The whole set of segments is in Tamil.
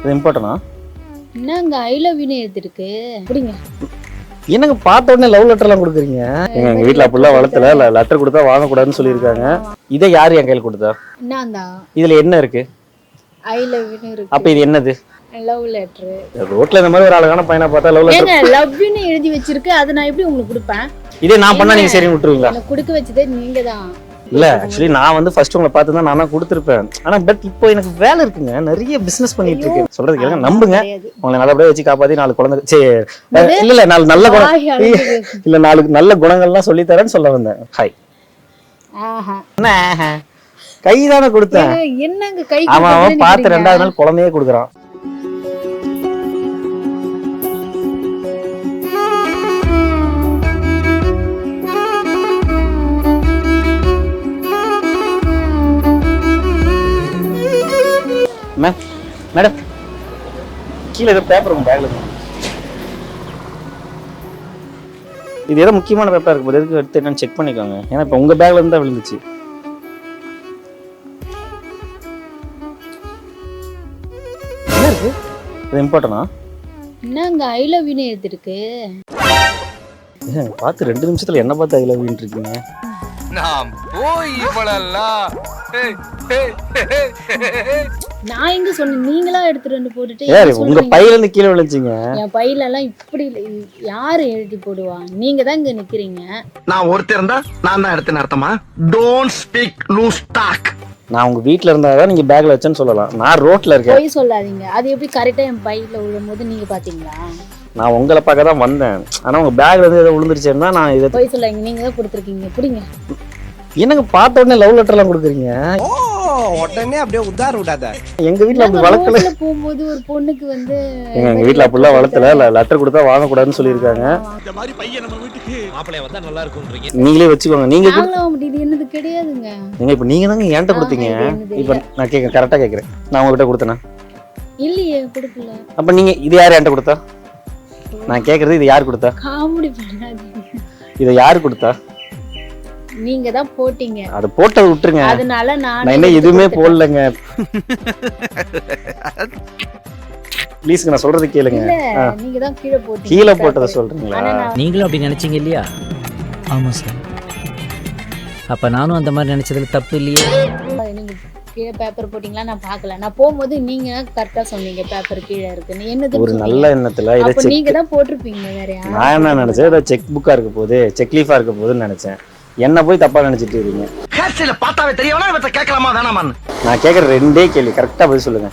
இது இம்பார்ட்டனா என்னங்க ஐ லவ் யூன்னு எழுதிருக்கு அப்படிங்க என்னங்க பார்த்த உடனே லவ் லெட்டர்லாம் கொடுக்குறீங்க? எங்க எங்க வீட்ல அப்படிலாம் வளர்த்தல லெட்டர் கொடுத்தா வாங்கக்கூடாதுன்னு சொல்லியிருக்காங்க. இதை யார் என் கையில் கொடுத்தா? என்னந்தா இதுல என்ன இருக்கு? ஐ லவ் அப்ப இருக்கு. இது என்னது? லவ் லெட்டர் ரோட்ல இந்த மாதிரி ஒரு அழகான பையனை பார்த்தா லவ் லெட்டர் ஏங்க லவ் யூன்னு எழுதி வச்சிருக்கு அதை நான் எப்படி உங்களுக்கு கொடுப்பேன்? இதே நான் பண்ணா நீங்க சரி விட்டுருவீங்களா? கொடுக்க வச்சதே நீங்க தான் இல்ல ஆக்சுவலி நான் வந்து ஃபர்ஸ்ட் உங்களை பார்த்து தான் நான் தான் கொடுத்துருப்பேன். ஆனா பட் இப்போ எனக்கு வேலை இருக்குங்க. நிறைய பிசினஸ் பண்ணிட்டு இருக்கேன். சொல்றது கேளுங்க. நம்புங்க. உங்களை நல்லபடியா வச்சு காப்பாத்தி நாலு குழந்தை சரி இல்ல இல்ல நாலு நல்ல குணம். இல்ல நாலு நல்ல குணங்கள்லாம் சொல்லி தரேன்னு சொல்ல வந்தேன். ஹாய் ஆஹா. கை தானே கொடுத்தேன். என்னங்க கை அவன் பார்த்து? ரெண்டாவது நாள் குழந்தையே கொடுக்குறான். Ma'am madam. கீழே ஏதோ பேப்பர் உங்க பேக்ல இருக்கு. இது ஏதோ முக்கியமான பேப்பர் இருக்கு போது எதுக்கு எடுத்து என்னன்னு செக் பண்ணிக்கோங்க. ஏன்னா இப்போ உங்க பேக்ல இருந்து தான் விழுந்துச்சு. என்ன இருக்கு? இது இம்பார்ட்டனா என்னங்க ஐ லவ் யூன்னு எழுதிருக்கு பார்த்து ரெண்டு நிமிஷத்துல என்ன பார்த்து அதில் வீட்டு இருக்கீங்க. நாம் போய் ஏய். நான் எங்க சொன்னேன்? நீங்களா எடுத்துட்டு வந்து போட்டுட்டு உங்க? பையில இருந்து கீழே விழுந்துச்சிங்க. என் பையில எல்லாம் இப்படி இல்ல. யாரு எழுதி போடுவா? நீங்க தான் இங்க நிக்கிறீங்க. நான் ஒருத்தர் இருந்தா நான் தான் எடுத்து நடத்தமா? டோன்ட் ஸ்பீக் லூஸ் டாக் நான் உங்க வீட்ல இருந்தா தான் நீங்க பேக்ல வச்சேன்னு சொல்லலாம். நான் ரோட்ல இருக்கேன். பொய் சொல்லாதீங்க. அது எப்படி கரெக்டா என் பையில விழும்போது நீங்க பாத்தீங்களா? நான் உங்களை பார்க்க தான் வந்தேன். ஆனா உங்க பேக்ல இருந்து ஏதோ விழுந்துருச்சேன்னா நான் இதை பொய் சொல்லாதீங்க. நீங்க தான் கொடுத்துருக்கீங்க. புடிங்க. என்னங்க பார்த்த உடனே லவ் லெட்டர்லாம் கொடுக்குறீங்க? உடனே அப்படியே உதார விடாத. எங்க வீட்ல அப்படி வளர்க்கல. போகும்போது ஒரு பொண்ணுக்கு வந்து எங்க வீட்ல அப்படிலாம் வளர்த்தல லெட்டர் கொடுத்தா வாங்கக்கூடாதுன்னு சொல்லியிருக்காங்க. மாப்பிள்ளைய வந்தா நல்லா இருக்கும்ன்றீங்க. நீங்களே வச்சுக்கோங்க நீங்க இது என்னது கிடையாதுங்க. நீங்க இப்ப நீங்க தாங்க என்கிட்ட கொடுத்தீங்க. இப்ப நான் கேட்க கரெக்டா கேக்குறேன். நான் உங்ககிட்ட கொடுத்தேனா? இல்லையே கொடுக்கல. அப்ப நீங்க இது யார் என்கிட்ட கொடுத்தா? நான் கேக்குறது இது யார் கொடுத்தா? காமெடி பண்ணாதீங்க. இதை யார் கொடுத்தா? நீங்க தான் போட்டீங்க. அதை போட்டதை விட்டுருங்க. அதனால நான் நான் இன்னும் எதுவுமே போடலங்க. ப்ளீஸ்ங்க நான் சொல்றது கேளுங்க. நீங்க தான் கீழே போட்டீங்க. கீழே போட்டதை சொல்றீங்களா? நீங்களும் அப்படி நினைச்சீங்க இல்லையா? ஆமா சார் அப்ப நானும் அந்த மாதிரி நினைச்சதுல தப்பு இல்லையே? நீங்க கீழே பேப்பர் போட்டீங்களா? நான் பார்க்கல. நான் போகும்போது நீங்க கரெக்டா சொன்னீங்க பேப்பர் கீழே இருக்குன்னு என்னது ஒரு நல்ல எண்ணத்துல இதை நீங்க தான் போட்டிருப்பீங்க வேற நான் என்ன நினைச்சேன்? ஏதோ செக் புக்கா இருக்க போகுது செக் லீஃபா இருக்க போகுதுன்னு நினைச்சேன். என்ன போய் தப்பா நினைச்சிட்டு இருக்கீங்க. ஸ்டைல பார்த்தாவே தெரியவனா? இவற்றை கேட்கலாமா? வேணாமான்னு. நான் கேட்குற ரெண்டே கேள்வி. கரெக்டா பதில் சொல்லுங்க.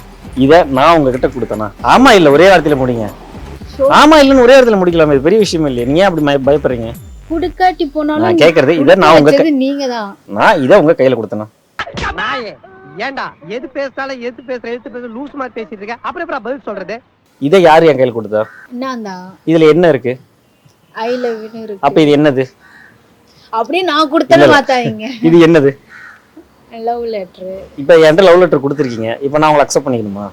இதை நான் உங்ககிட்ட கொடுத்தேனா? ஆமா இல்ல ஒரே வார்த்தையில முடிங்க. ஆமா இல்லைன்னு ஒரே வார்த்தையில முடிக்கலாமே. இது பெரிய விஷயம் இல்லையே. நீங்க ஏன் அப்படி பயப்படுறீங்க? குடுக்காட்டி போனாலும் நான் கேட்கறது இதை நான் உங்க நீங்க தான் நான் இதை உங்க கையில கொடுத்தேனா? ஏன்டா எது பேசினாலும் எது பேசுற எது பேச லூஸ் மாதிரி பேசிட்டு இருக்க. அப்புறம் எப்பறம் பதில் சொல்றது? இதை யார் என் கையில கொடுத்தா? நான் தான் இதுல என்ன இருக்கு? ஐ லவ் யூ இருக்கு. அப்ப இது என்னது? அப்படியே நான் கொடுத்தல மாத்தாதீங்க. இது என்னது? லவ் லெட்டர் இப்ப என்கிட்ட லவ் லெட்டர் கொடுத்துருக்கீங்க. இப்ப நான் உங்களை அக்செப்ட் பண்ணிக்கணுமா?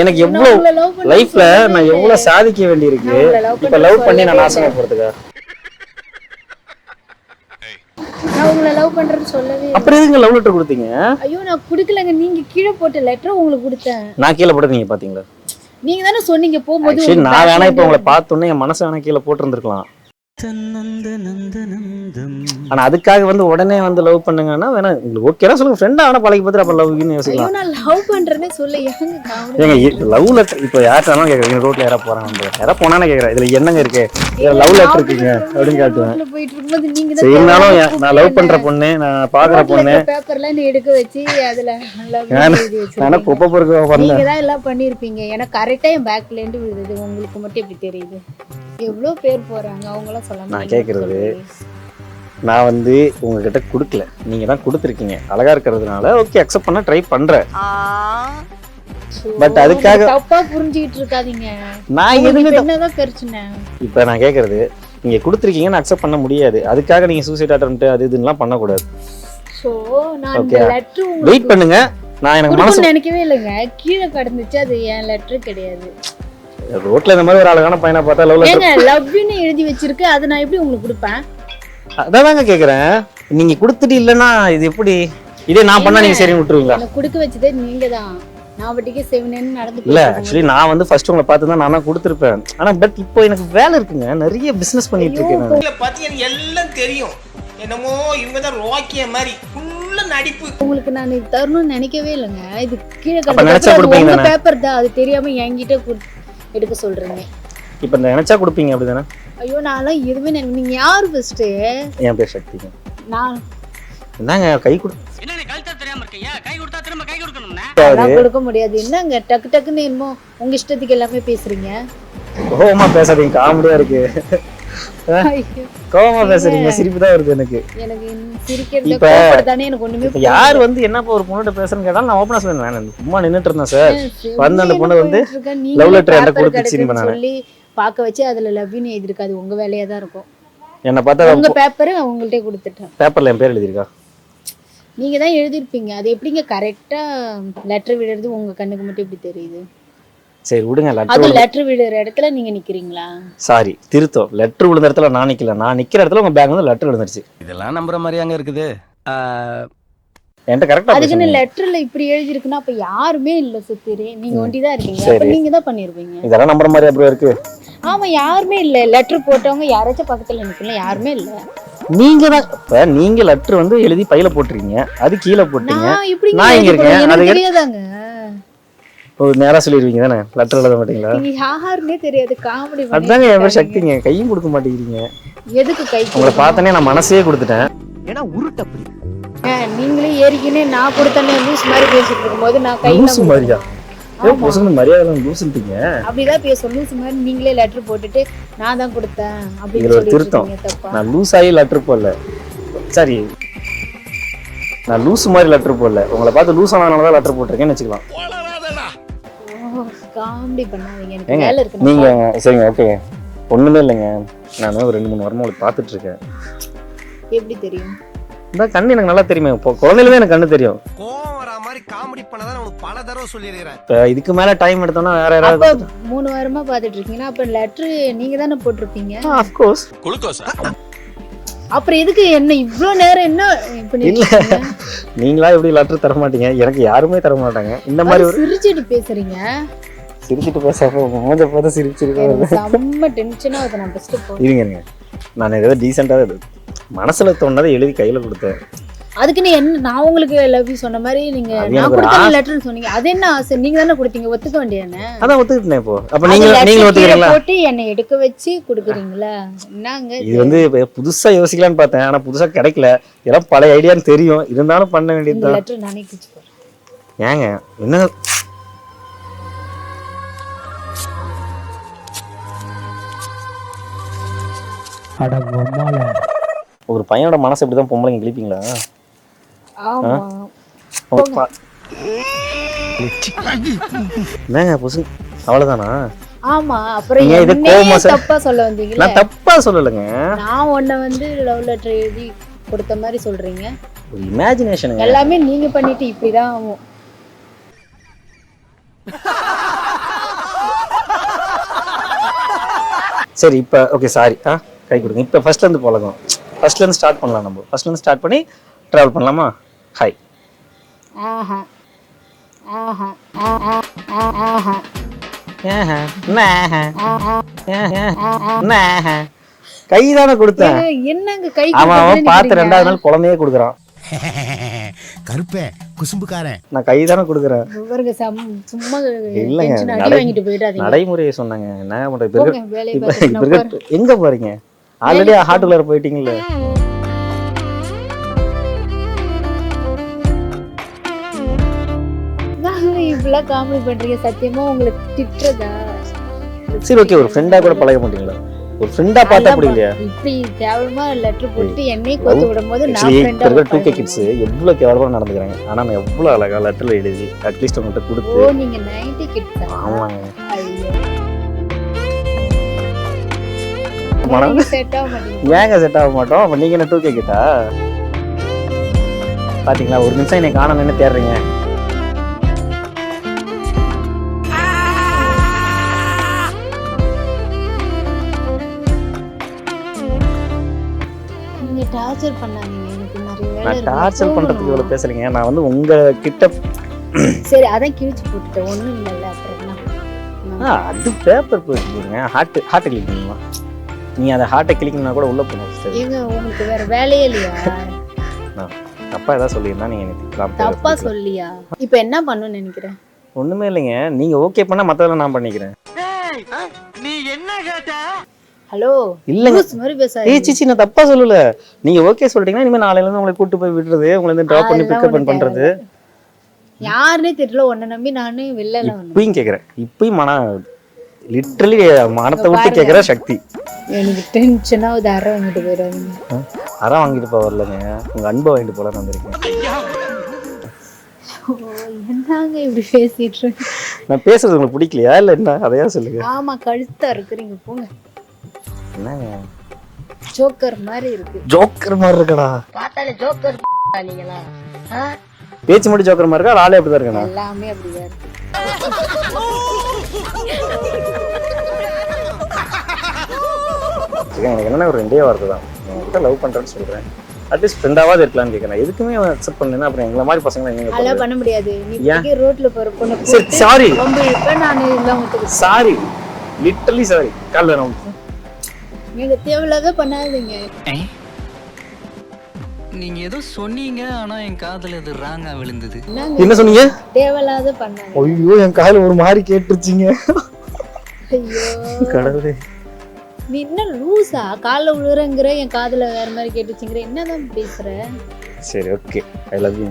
எனக்கு எவ்வளவு லைஃப்ல நான் எவ்வளவு சாதிக்க வேண்டியிருக்கு? இப்ப லவ் பண்ணி நான் நாசமா போறதுக்கா நான் உங்களை லவ் பண்றேன்னு சொல்லவே. அப்புறம் எதுங்க லவ் லெட்டர் கொடுத்தீங்க? ஐயோ நான் குடுக்கலங்க. நீங்க கீழே போட்ட லெட்டர் உங்களுக்கு கொடுத்தேன். நான் கீழே போட்டு நீங்க பாத்தீங்களா? நீங்க தானே சொன்னீங்க போகும்போது நான் வேணா இப்ப உங்களை பார்த்தோன்னே என் மனசு வேணா கீழே போட்டிருந்திருக்கலாம். ஆனா அதுக்காக வந்து உடனே வந்து லவ் பண்ணுங்கன்னா வேணா உங்களுக்கு ஓகேனா சொல்லுங்க. ஃப்ரெண்டா வேணா பழகி பார்த்துட்டு அப்ப லவ்னு யோசிக்கலாம். நான் லவ் பண்றேனே சொல்ல ஏங்க லவ் லெட்டர் இப்போ யார்ட்டாலும் கேட்குறேன் ரோட்ல யாரா போறாங்க யாரா போனானே கேட்குறேன் இதுல என்னங்க இருக்கு? இதுல லவ் லெட்டர் இருக்குங்க. அப்படின்னு காட்டுவேன். ரோட்ல போயிட்டு இருக்கும்போது நீங்க சரி இருந்தாலும் நான் லவ் பண்ற பொண்ணு நான் பாக்குற பொண்ணு. நீ எடுக்க வச்சு அதுல நானு-. குப்பை பொறுக்க நீங்க தான் எல்லாம் பண்ணிருப்பீங்க. எனக்கு கரெக்டா என் பேக்ல இருந்து விழுது. உங்களுக்கு மட்டும் எப்படி தெரியுது? எவ்வளவு பேர் போறாங்க? அவங்க எல்லாம் சொல்ல நான் கேக்குறது, நான் வந்து உங்ககிட்ட கொடுக்கல. நீங்க தான் கொடுத்துருக்கீங்க. அழகா இருக்கிறதுனால ஓகே அக்செப்ட் பண்ண ட்ரை பண்றேன். but அதுக்காக- தப்பா புரிஞ்சுக்கிட்டு இருக்காதீங்க. நான் உங்களுக்கு எதுவுமே இப்ப என்னதான் பிரச்சனை? இப்போ நான் கேட்கறது நீங்க கொடுத்துருக்கீங்கன்னு அக்செப்ட் பண்ண முடியாது. அதுக்காக நீங்க சூசைட் அட்டம் அது இதுலாம் பண்ணக்கூடாது. சோ நான் வெயிட் உங்களுக்கு பண்ணுங்க. நான் எனக்கு மனசு நினைக்கவே இல்லைங்க. கீழே கடந்துச்சு அது என் லெட்டர் கிடையாது. ரோட்ல இந்த மாதிரி ஒரு அழகான பையனை பார்த்தா லவ் லெட்டர் ஏங்க லவ்னு எழுதி வச்சிருக்கு அதை நான் எப்படி உங்களுக்கு கொடுப்பேன்? அதாங்க கேக்குறேன். நீங்க கொடுத்துட்டு இல்லைன்னா இது எப்படி? இதே நான் பண்ணா நீங்க சரி விட்டுருவீங்களா? எனக்கு கொடுக்க வச்சதே நீங்க தான் நான் வட்டிக்கு செவனேன்னு நடந்து இல்ல ஆக்சுவலி நான் வந்து ஃபர்ஸ்ட் உங்களை பார்த்து தான் நான் தான் கொடுத்துருப்பேன். ஆனா பட் இப்போ எனக்கு வேலை இருக்குங்க. நிறைய பிசினஸ் பண்ணிட்டு இருக்கேன் நான். இல்ல பாத்தி எனக்கு எல்லாம் தெரியும். என்னமோ இவங்க தான் ரோக்கிய மாதிரி ஃபுல்லா நடிப்பு. உங்களுக்கு நான் இது தரணும்னு நினைக்கவே இல்லைங்க. இது கீழே அப்ப நினைச்சா கொடுப்பீங்க உங்க தானே? பேப்பர் தான். அது தெரியாம என்கிட்ட குடு- எடுக்க சொல்றீங்க. இப்போ இந்த நினைச்சா கொடுப்பீங்க அப்படிதானே? ஐயோ நான்லாம் எதுவுமே நினை- நீங்க யாரு ஃபர்ஸ்ட் என் பேர் சக்திங்க நான் என்னங்க கை கொடு என்ன நீ கழுத்தா தெரியாம இருக்கீங்க? கை கொடுத்தா திரும்ப கை கொடுக்கணும்னா? அதெல்லாம் கொடுக்க முடியாது. என்னங்க டக்கு டக்குன்னு என்னமோ உங்க இஷ்டத்துக்கு எல்லாமே பேசுறீங்க. கோவமா பேசாதீங்க காமெடியா இருக்கு. கோவமா பேசுறீங்க சிரிப்பு தான் வருது எனக்கு. எனக்கு யார் வந்து என்னப்பா ஒரு பொண்ணுகிட்ட பேசுறேன்னு கேட்டாலும் நான் ஓப்பனா சொல்லுவேன் வேணாம் சும்மா நின்னுட்டு இருந்தேன் சார். வந்து அந்த பொண்ணு வந்து love letter என்கிட்ட கொடுத்துச்சுன்னு. சொல்லி பார்க்க வச்சு அதுல லவ்னு எழுதிருக்காது உங்க வேலையா தான் இருக்கும். என்னை பார்த்தா உங்க பேப்பர் அவங்கள்ட்ட கொடுத்துட்டேன். பேப்பர்ல என் பேர் எழுதியிருக்கா? நீங்க தான் எழுதிருப்பீங்க அது எப்படிங்க கரெக்டா லெட்டர் விடுறது உங்க கண்ணுக்கு மட்டும் எப்படி தெரியுது? சரி விடுங்க அது லெட்டர் லெட்டர் விடுற இடத்துல நீங்க நிக்கிறீங்களா? சாரி திருத்தம். லெட்டர் விழுந்த இடத்துல நான் நிக்கல. நான் நிக்கிற இடத்துல உங்க பேங்க் வந்து லெட்டர் விழுந்துருச்சு. இதெல்லாம் நம்புற மாதிரி அங்க இருக்குது. என்கிட்ட கரெக்டா அதுக்குன்னு லெட்டர்ல இப்படி எழுதிருக்குன்னா அப்ப யாருமே இல்ல சுத்திரி. நீங்க ஒண்டிதான் இருக்கீங்க. அப்ப. நீங்க தான் பண்ணிருப்பீங்க. இதெல்லாம் நம்புற மாதிரி அப்புறம் இருக்கு? ஆமா யாருமே இல்ல. லெட்டர் போட்டவங்க யாராச்சும் பக்கத்துல நிக்கல. யாருமே இல்ல. நீங்க தான் இப்ப நீங்க லெட்டர் வந்து எழுதி பையில போட்டுறீங்க. அது கீழே போட்டீங்க. நான் இப்படி நான் இங்க இருக்கேன். எனக்கு அது தெரியாதாங்க. ஒரு நேரா சொல்லிடுவீங்க தானே? லெட்டர் எழுத மாட்டீங்களா? யாருன்னே தெரியாது காமெடி அதுதாங்க என் பேர் சக்திங்க. கையும் கொடுக்க மாட்டேங்கிறீங்க. எதுக்கு கை உங்களை? பார்த்தனே நான் மனசே கொடுத்துட்டேன். ஏன்னா உருட்டு அப்படி நீங்களே ஏறிக்கினே நான் கொடுத்தேன்னு லூஸ் மாதிரி பேசிட்டு இருக்கும்போது நான் கையில லூசு மாதிரியா? ஏன் பொசுங்க மரியாதை லூசுட்டீங்க அப்படிதான் பேசணும் லூஸ் மாதிரி நீங்களே லெட்டர் போட்டுட்டு நான் தான் கொடுத்தேன் அப்படின்னு ஒரு திருத்தம். நான் லூஸ் ஆகி லெட்டர் போடல. சரி. நான் லூசு மாதிரி லெட்டர் போடல. உங்களை பார்த்து லூஸ் ஆனதுனால தான் லெட்டர் போட்டிருக்கேன்னு வச்சுக்கலாம். காமெடி பண்ணாதீங்க. எனக்கு ஏங்க வேலை இருக்கு நீங்க சரிங்க ஓகே ஒண்ணுமே இல்லைங்க. நான் ஒரு ரெண்டு மூணு வாரமா உங்களுக்கு பார்த்துட்டு இருக்கேன் எப்படி தெரியும்? இந்த கண்ணு எனக்கு நல்லா தெரியுமே. இப்போ குழந்தையில எனக்கு கண்ணு தெரியும். கோவம் வரா மாதிரி காமெடி பண்ணதான் உனக்கு பல தடவை சொல்லியிருக்கிறேன். இப்போ இதுக்கு மேல டைம் எடுத்தோம்னா வேற அப்ப யாராவது மூணு வாரமா பாத்துட்டு இருக்கீங்கன்னா அப்ப லெட்டர் நீங்க தானே போட்டிருப்பீங்க? அஃப்கோர்ஸ் அப்புறம் எதுக்கு என்ன இவ்ளோ நேரம் என்ன இப்ப இல்ல. நீங்களா எப்படி லெட்டர் தர மாட்டீங்க எனக்கு யாருமே தர மாட்டாங்க இந்த மாதிரி ஒரு சிரிச்சிட்டு பேசுறீங்க. சிரிச்சிட்டு பேசாம மூஞ்ச பார்த்து சிரிச்சிருக்கேன் செம்ம டென்ஷனா ஆகுது நான் ஃபர்ஸ்ட் போ இருங்க இருங்க. நான் ஏதோ டீசெண்டாக மனசுல தோணுனதை எழுதி கையில கொடுத்தேன். அதுக்கு நீ என்ன நான் உங்களுக்கு லவ் யூ சொன்ன மாதிரி நீங்க அது நான் எனக்கு ஒரு கொடுத்த ஆசை. லெட்டர் சொன்னீங்க. அது என்ன ஆசை? நீங்க தானே கொடுத்தீங்க. ஒத்துக்க வேண்டியதானே அதான் ஒத்துக்கிட்டேன் இப்போ. அப்ப அது நீங்க நீங்க ஒத்துக்கிறீங்களா? போட்டு என்னை எடுக்க வச்சு கொடுக்குறீங்களா? என்னங்க இது வந்து இப்ப புதுசா யோசிக்கலாம்னு பார்த்தேன். ஆனா புதுசா கிடைக்கல. இதெல்லாம் பழைய ஐடியான்னு தெரியும். இருந்தாலும் பண்ண இந்த வேண்டியதுதான் லெட்டர் நானே கிச்சு ஏங்க என்ன ஒரு பையனோட மனசு இப்படிதான் பொம்பளைங்க கிழிப்பீங்களா? ஆமா. என்னங்க புசு? அவ்வளவுதானா? ஆமா அப்புறம் இது? தப்பா சொல்ல வந்தீங்களா. நான் தப்பா சொல்லலைங்க. நான் உன்னை வந்து லவ் லெட்டர் எழுதி கொடுத்த மாதிரி சொல்றீங்க. ஒரு இமேஜினேஷனுங்க எல்லாமே நீங்க பண்ணிட்டு இப்படிதான் ஆகும். சரி இப்போ ஓகே சாரி ஆ? கை கொடுங்க. இப்போ ஃபர்ஸ்ட்ல இருந்து பழகும். ஃபர்ஸ்ட்ல இருந்து ஸ்டார்ட் பண்ணலாம் நம்ம. ஃபர்ஸ்ட்ல இருந்து ஸ்டார்ட் பண்ணி டிராவல் பண்ணலாமா? ஹாய் கை தானே கொடுத்தேன். என்னங்க கை அவன் அவன் பார்த்து? ரெண்டாவது நாள் குழந்தையே கொடுக்குறான். கருப்பே குசும்புக்காரன். நான் கை தானே கொடுக்குறேன். சம்- சும்மா இல்லைங்க, tension அடி நடை- வாங்கிட்டு போயிடாதீங்க. நடைமுறையை சொன்னாங்க. என்ன பண்றது? எங்க போறீங்க? ஆல்ரெடி ஹார்ட்டுக்குள்ளார போயிட்டீங்கல்ல நாங்க இப்படிலாம் காமெடி பண்றீங்க சத்தியமா உங்களுக்கு திட்டுறதா? சரி ஓகே ஒரு ஃப்ரெண்டா கூட பழக மாட்டீங்களா? ஒரு ஃப்ரெண்டா பார்த்தா பா- இப்படி கேவலமா லெட்டர் போட்டு என்னை கோத்து விடும் போது நான் ஃப்ரெண்டா இருக்க டூ கே கிட்ஸ் எவ்வளோ கேவலமாக நடந்துக்கிறாங்க. ஆனால் நான் எவ்வளோ அழகா லெட்டரில் எழுதி அட்லீஸ்ட் உங்கள்கிட்ட ஓ கொடுத்து நீங்க 90 கிட்ஸ் ஆமாங்க. ஐயோ. மனம். ஏங்க செட் ஆக மாட்டோம்? அப்போ நீங்கள் என்ன டூ கே கிட்டா? பார்த்தீங்களா ஒரு நிமிஷம் என்னை காணணும்னு தேடுறீங்க. டார்ச்சர் பண்ணாதீங்க. எனக்கு நிறைய. டார்ச்சர் பேசுறீங்க நான் வந்து உங்கள் கிட்ட சரி அதான் கிழிச்சு போட்டுட்டேன். ஒண்ணும் இல்லைல்ல அப்புறம் என்ன? ஆ அது பேப்பர் போயிருக்கீங்க ஹார்ட் கிளிக் பண்ணுமா நீ அதை ஹார்ட்டை கிளிக்னா கூட உள்ள போகணும். ஏங்க உங்களுக்கு வேற வேலையே இல்லையா? நான் தப்பா ஏதாவது சொல்லியிருந்தா நீங்க எனக்கு திட்டலாம். தப்பா சொல்லியா? இப்ப என்ன பண்ணணும்னு நினைக்கிறேன்? ஒண்ணுமே இல்லைங்க. நீங்க ஓகே பண்ணா மத்ததெல்லாம் நான் பண்ணிக்கிறேன். நீ என்ன கேட்ட? ஹலோ இல்லைங்க. மாதிரி பேசாதீங்க. ஏய் சிச்சி நான் தப்பா சொல்லல. நீங்க ஓகே சொல்லிட்டீங்கன்னா இனிமே நாளையில இருந்து உங்களை கூட்டு போய் விடுறது உங்களை வந்து டிராப் பண்ணி பிக்கப் ஒண்ணும் பண்றது. யாருன்னே தெரியல உன்னை நம்பி நானு வெளில இப்பயும் கேக்குறேன். இப்பயும் மன லிட்டரலி மனத்தை விட்டு. கேக்குற சக்தி. எனக்கு டென்ஷனா ஒரு அரை வாங்கிட்டு போயிடுவாங்க அறம் வாங்கிட்டு போவர்லங்க உங்க அன்பை வாங்கிட்டு போல வந்திருக்கேன். என்னங்க இப்படி பேசிட்டு இருக்கு? நான் பேசுறது உங்களுக்கு பிடிக்கலையா? இல்ல என்ன? அதையா சொல்லுங்க. ஆமா கழுத்தா இருக்கிறீங்க போங்க. என்னங்க? ஜோக்கர் மாதிரி இருக்கு. ஜோக்கர் மாதிரி இருக்கடா. பார்த்தாலே ஜோக்கர் நீங்களா? பேச்சு மட்டும் ஜோக்கர் மாதிரி இருக்கா? ஆளே அப்படிதான் இருக்கா எல்லாமே அப்படிதான் இருக்கு. எனக்கு என்னன்னா ஒரு ரெண்டே வார்த்தை தான். உங்ககிட்ட லவ் பண்றேன்னு சொல்றேன். அட்லீஸ்ட் ஃப்ரெண்டாவது இருக்கலாம்னு கேட்கறேன் எதுக்குமே அக்செப்ட் பண்ணலன்னா அப்புறம் எங்களை மாதிரி பசங்களை அதெல்லாம் பண்ண முடியாது. நீ ரோட்ல போற பொண்ணு சரி சாரி நான் எல்லாம் சாரி லிட்டரலி சாரி கால் வேணும் நீங்க தேவையில்லாத பண்ணாதீங்க. நீங்க ஏதோ சொன்னீங்க ஆனா என் காதுல இது ராங்கா விழுந்தது. என்ன சொன்னீங்க? தேவையில்லாத பண்ணாங்க ஐயோ என் கால் ஒரு மாதிரி கேட்டுருச்சிங்க. ஐயோ. கடவுளே. நீ என்ன லூசா? காலைல விழுறங்கிற என் காதுல வேற மாதிரி கேட்டுச்சுங்கிற என்னதான் பேசுற? சரி ஓகே ஐ லவ் யூ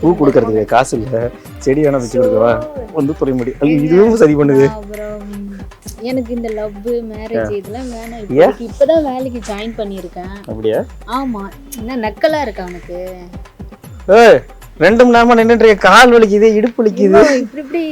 பூ கொடுக்கறதுக்கு காசு இல்ல. செடி வேணா வச்சு கொடுக்கவா? வந்து புரிய முடியும் இதுவும் சரி பண்ணுது. அப்புறம் எனக்கு இந்த லவ் மேரேஜ் இதெல்லாம் வேணாம்? இப்போதைக்கு இப்பதான் வேலைக்கு ஜாயின் பண்ணியிருக்கேன். அப்படியா? ஆமா. என்ன நக்கலா இருக்கா உனக்கு? ஏய்! ரெண்டு மணி நேரமா நின்னுட்டு கால் வலிக்குது இடுப்பு வலிக்குது. இப்படி இப்படி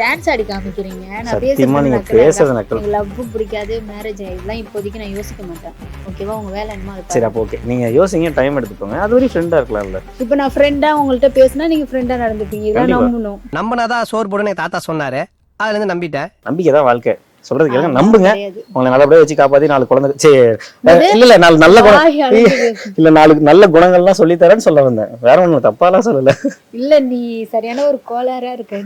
டான்ஸ் ஆடி காமிக்கிறீங்க. நான் சத்தியமா நீங்க பேசுறது? நக்கல். லவ் பிடிக்காது மேரேஜ் இதெல்லாம் இப்போதைக்கு நான் யோசிக்க மாட்டேன். ஓகேவா உங்க வேலை என்னமோ சரி. அப்போ ஓகே நீங்க யோசிங்க டைம் எடுத்துக்கோங்க. அது வரையும் ஃப்ரெண்டா இருக்கலாம்ல. இப்போ நான் ஃப்ரெண்டா உங்கள்ட்ட பேசினா நீங்க ஃப்ரெண்டா நடந்துப்பீங்க. இதான். நம்பணும். நம்பினாதான் சோறு போடுன்னு என் தாத்தா சொன்னாரு. அதுல இருந்து நம்பிட்டேன். நம்பிக்கை தான் வாழ்க்கை. சொல்றது கேளுங்க. நம்புங்க. உங்களை நல்லபடியா வச்சு காப்பாத்தி நாலு குழந்தை சரி? இல்ல இல்ல நாலு நல்ல குணம். இல்ல நாலு நல்ல குணங்கள்லாம் சொல்லி தரேன்னு சொல்ல வந்தேன். வேற ஒண்ணும் தப்பாலாம் சொல்லல. இல்ல நீ சரியான ஒரு கோளாரா இருக்க.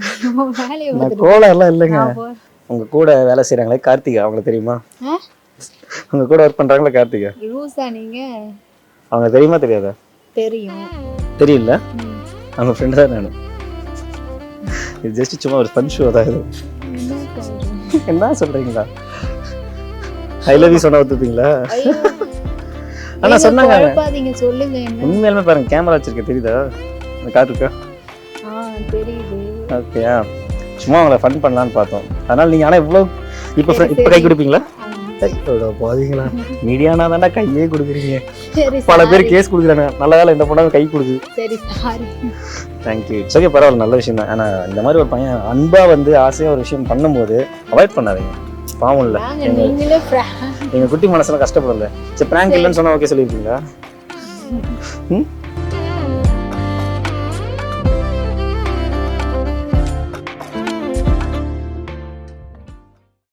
கோளாறுலாம் இல்லைங்க. உங்க கூட வேலை செய்யறாங்களே கார்த்திகா அவங்களுக்கு தெரியுமா? உங்க கூட ஒர்க் பண்றாங்களே கார்த்திகா? லூசா நீங்க. அவங்க தெரியுமா தெரியாதா? தெரியும். தெரியல. அவங்க ஃப்ரெண்டு தான் நானு. இது ஜஸ்ட் சும்மா ஒரு ஃபன் ஷோ தான் இது. என்ன சொல்றீங்களா? ஐ லவ் யூ சொன்னா ஒத்துப்பீங்களா. ஆனா ஏங்க, சொன்னாங்க. குழப்பாதீங்க சொல்லுங்க என்ன? உண்மையாலுமே பாருங்க கேமரா வச்சிருக்க தெரியுதா? இந்த கார் இருக்கா? ஆ தெரியுது. ஓகேயா சும்மா அவங்கள ஃபன் பண்ணலான்னு பார்த்தோம். அதனால நீங்க ஆனா இவ்வளோ இப்போ இப்போ கை. கொடுப்பீங்களா? ஆ, போவீங்களா மீடியானா தாண்டா கையே கொடுக்குறீங்க. பல பேர். கேஸ் கொடுக்குறாங்க. நல்ல வேலை இந்த பொண்ணாங்க கை கொடுக்குது சரி சாரி தேங்க்யூ ஓகே பரவாயில்ல நல்ல விஷயம் தான். ஆனால் இந்த மாதிரி ஒரு பையன் அன்பா வந்து ஆசையா ஒரு விஷயம் பண்ணும்போது அவாய்ட் பண்ணாதீங்க. பாவம் இல்லை. நாங்க எங்க நீங்களே fra- எங்க குட்டி மனசுல கஷ்டப்படல. சரி பிராங்க் இல்லைன்னு சொன்னா ஓகே சொல்லியிருக்கீங்களா? ம்?